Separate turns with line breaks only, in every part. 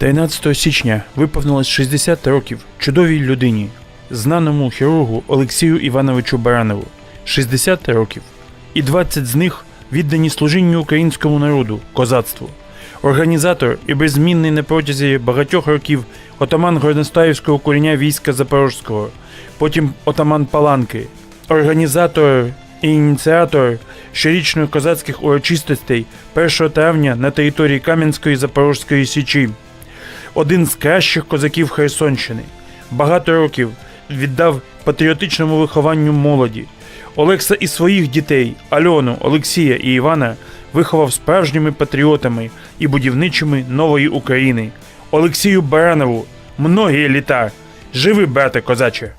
13 січня виповнилось 60 років чудовій людині, знаному хірургу Олексію Івановичу Баранову. 60 років. І 20 з них віддані служінню українському народу, козацтву. Організатор і беззмінний на протязі багатьох років отаман Горностаївського курення війська Запорозького, потім отаман Паланки, організатор і ініціатор щорічних козацьких урочистостей 1 травня на території Кам'янської Запорозької Січі один з кращих козаків Херсонщини. Багато років віддав патріотичному вихованню молоді. Олекса і своїх дітей Альону, Олексія і Івана виховав справжніми патріотами і будівничими нової України. Олексію Баранову многі літа. Живи, брате козаче!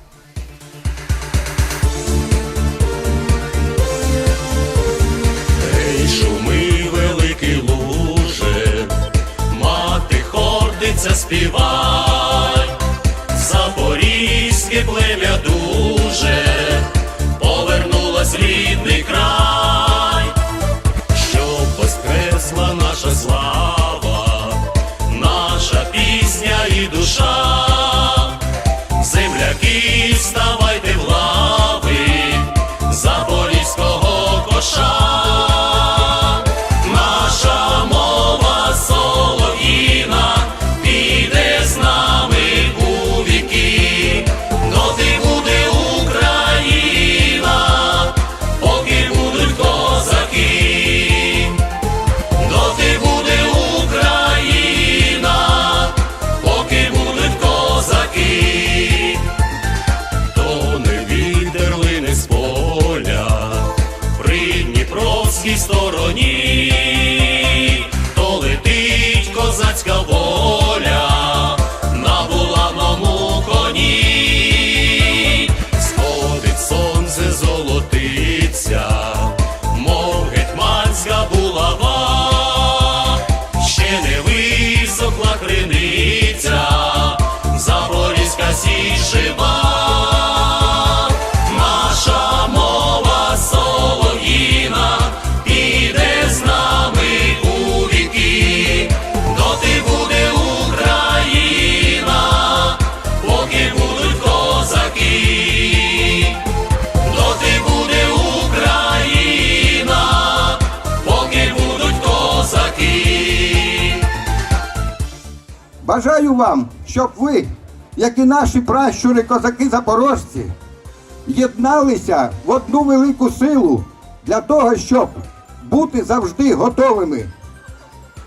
Стороні,
Бажаю вам, щоб ви, як і наші пращури козаки запорожці, єдналися в одну велику силу для того, щоб бути завжди готовими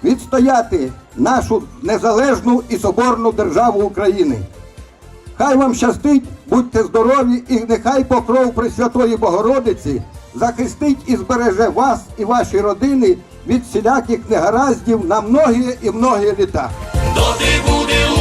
відстояти нашу незалежну і соборну державу України. Хай вам щастить, будьте здорові, і нехай покров Пресвятої Богородиці захистить і збереже вас і ваші родини від всіляких негараздів на многі і многі літа.
do tribo de